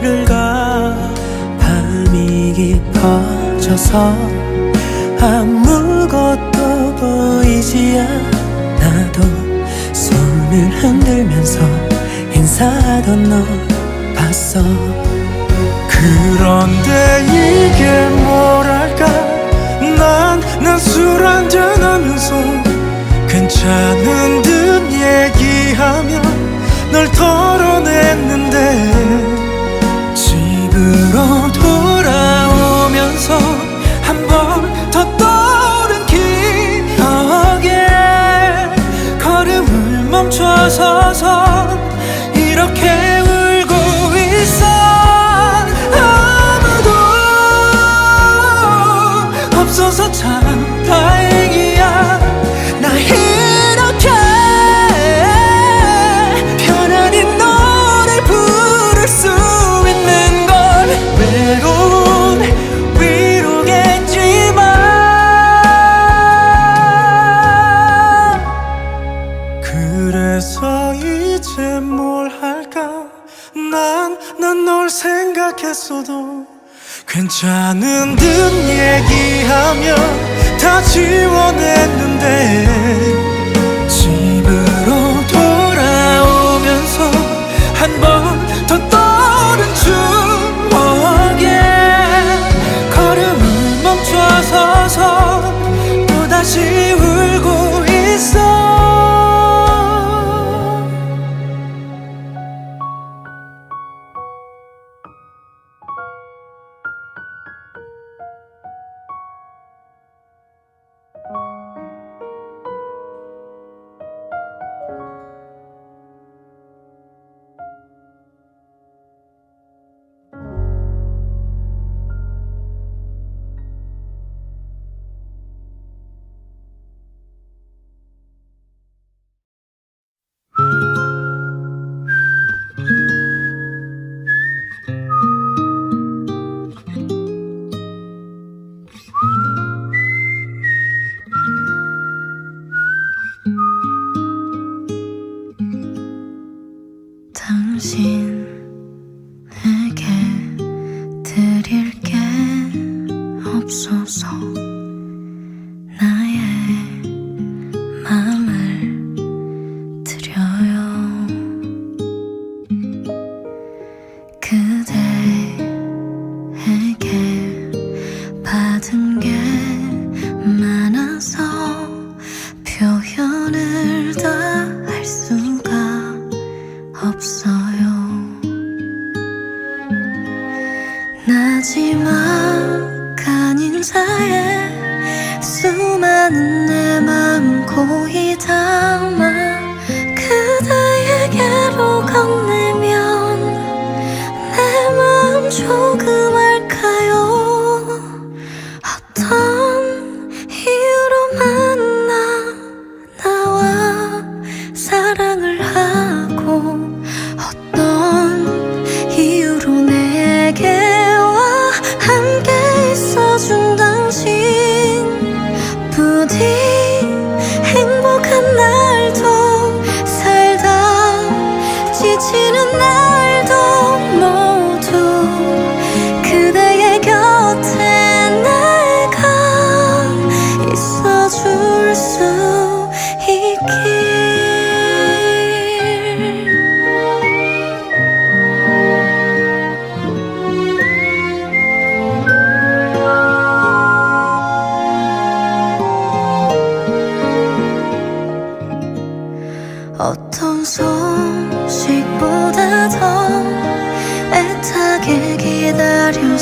흙을가 밤이 깊어져서 아무것도 보이지 않아도 손을 흔들면서 인사하던 너 봤어. 그런데 이게 뭐랄까? 난 난 술 한잔 서서 했어도 괜찮은 듯 얘기하면 다 지워냈는데 당신 내게 드릴 게 없어서 나의 마음을 드려요. 그대에게 받은 게 많아서 표현을 다 할 수가 없어. 마지막 간 인사에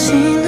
당신은